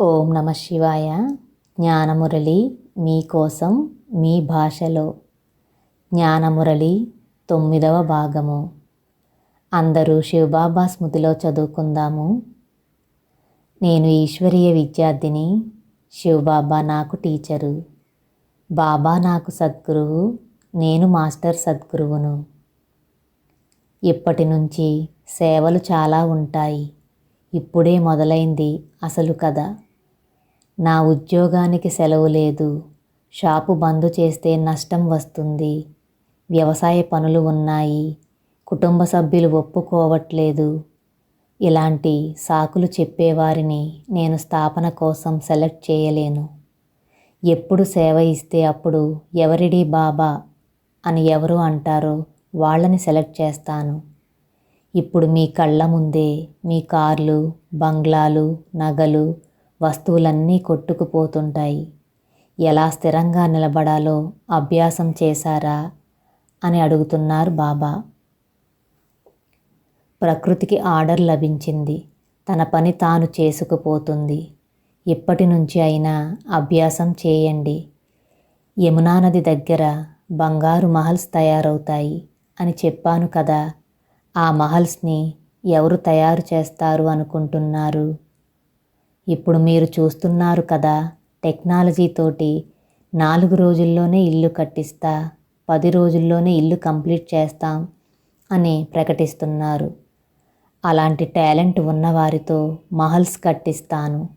ఓం నమ శివాయ. జ్ఞానమురళి మీకోసం మీ భాషలో. జ్ఞానమురళి తొమ్మిదవ భాగము. అందరూ శివబాబా స్మృతిలో చదువుకుందాము. నేను ఈశ్వరీయ విద్యార్థిని శివబాబా నాకు టీచరు. బాబా నాకు సద్గురువు నేను మాస్టర్ సద్గురువును. ఇప్పటి నుంచి సేవలు చాలా ఉంటాయి. ఇప్పుడే మొదలైంది అసలు కథ. నా ఉద్యోగానికి సెలవు లేదు. షాపు బంద్ చేస్తే నష్టం వస్తుంది. వ్యవసాయ పనులు ఉన్నాయి. కుటుంబ సభ్యులు ఒప్పుకోవట్లేదు. ఇలాంటి సాకులు చెప్పేవారిని నేను స్థాపన కోసం సెలెక్ట్ చేయలేను. ఎప్పుడు సేవ ఇస్తే అప్పుడు ఎవరిడి బాబా అని ఎవరు అంటారో వాళ్ళని సెలెక్ట్ చేస్తాను. ఇప్పుడు మీ కళ్ళ ముందే మీ కార్లు బంగ్లాలు నగలు వస్తువులన్నీ కొట్టుకుపోతుంటాయి. ఎలా స్థిరంగా నిలబడాలో అభ్యాసం చేశారా? అని అడుగుతున్నారు బాబా. ప్రకృతికి ఆర్డర్ లభించింది. తన పని తాను చేసుకుపోతుంది. ఇప్పటి నుంచి అయినా అభ్యాసం చేయండి. యమునా నది దగ్గర బంగారు మహల్స్ తయారవుతాయి అని చెప్పాను కదా. ఆ మహల్స్ని ఎవరు తయారు చేస్తారు అనుకుంటున్నారు? ఇప్పుడు మీరు చూస్తున్నారు కదా టెక్నాలజీతోటి నాలుగు రోజుల్లోనే ఇల్లు కట్టిస్తా పది రోజుల్లోనే ఇల్లు కంప్లీట్ చేస్తాం అని ప్రకటిస్తున్నారు. అలాంటి టాలెంట్ ఉన్నవారితో మహల్స్ కట్టిస్తాను.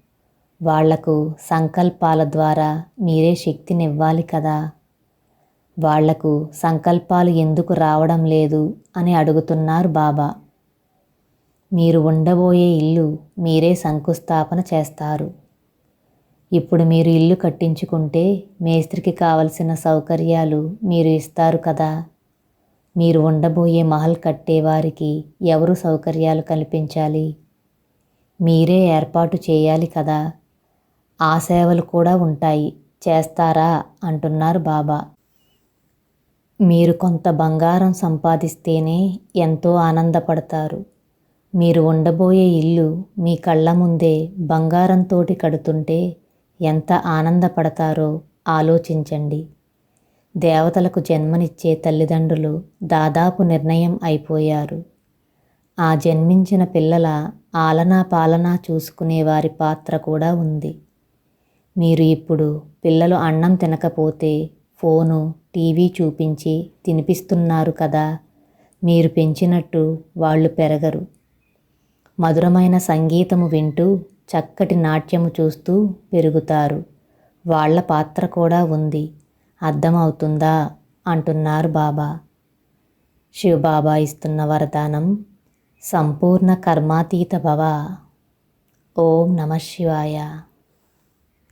వాళ్ళకు సంకల్పాల ద్వారా మీరే శక్తినివ్వాలి కదా. వాళ్ళకు సంకల్పాలు ఎందుకు రావడం లేదు అని అడుగుతున్నారు బాబా. మీరు ఉండబోయే ఇల్లు మీరే శంకుస్థాపన చేస్తారు. ఇప్పుడు మీరు ఇల్లు కట్టించుకుంటే మేస్త్రికి కావలసిన సౌకర్యాలు మీరు ఇస్తారు కదా. మీరు ఉండబోయే మహల్ కట్టేవారికి ఎవరు సౌకర్యాలు కల్పించాలి? మీరే ఏర్పాటు చేయాలి కదా. ఆ సేవలు కూడా ఉంటాయి. చేస్తారా? అంటున్నారు బాబా. మీరు కొంత బంగారం సంపాదిస్తేనే ఎంతో ఆనందపడతారు. మీరు ఉండబోయే ఇల్లు మీ కళ్ళ ముందే బంగారంతోటి కడుతుంటే ఎంత ఆనందపడతారో ఆలోచించండి. దేవతలకు జన్మనిచ్చే తల్లిదండ్రులు దాదాపు నిర్ణయం అయిపోయారు. ఆ జన్మించిన పిల్లల ఆలనా పాలనా చూసుకునే వారి పాత్ర కూడా ఉంది. మీరు ఇప్పుడు పిల్లలు అన్నం తినకపోతే ఫోను టీవీ చూపించి తినిపిస్తున్నారు కదా మీరు పెంచినట్టు వాళ్ళు పెరగరు. మధురమైన సంగీతము వింటూ చక్కటి నాట్యము చూస్తూ పెరుగుతారు. వాళ్ళ పాత్ర కూడా ఉంది. అర్థమవుతుందా? అంటున్నారు బాబా. శివబాబా ఇస్తున్న వరదానం సంపూర్ణ కర్మాతీత భవ. ఓం నమ శివాయ.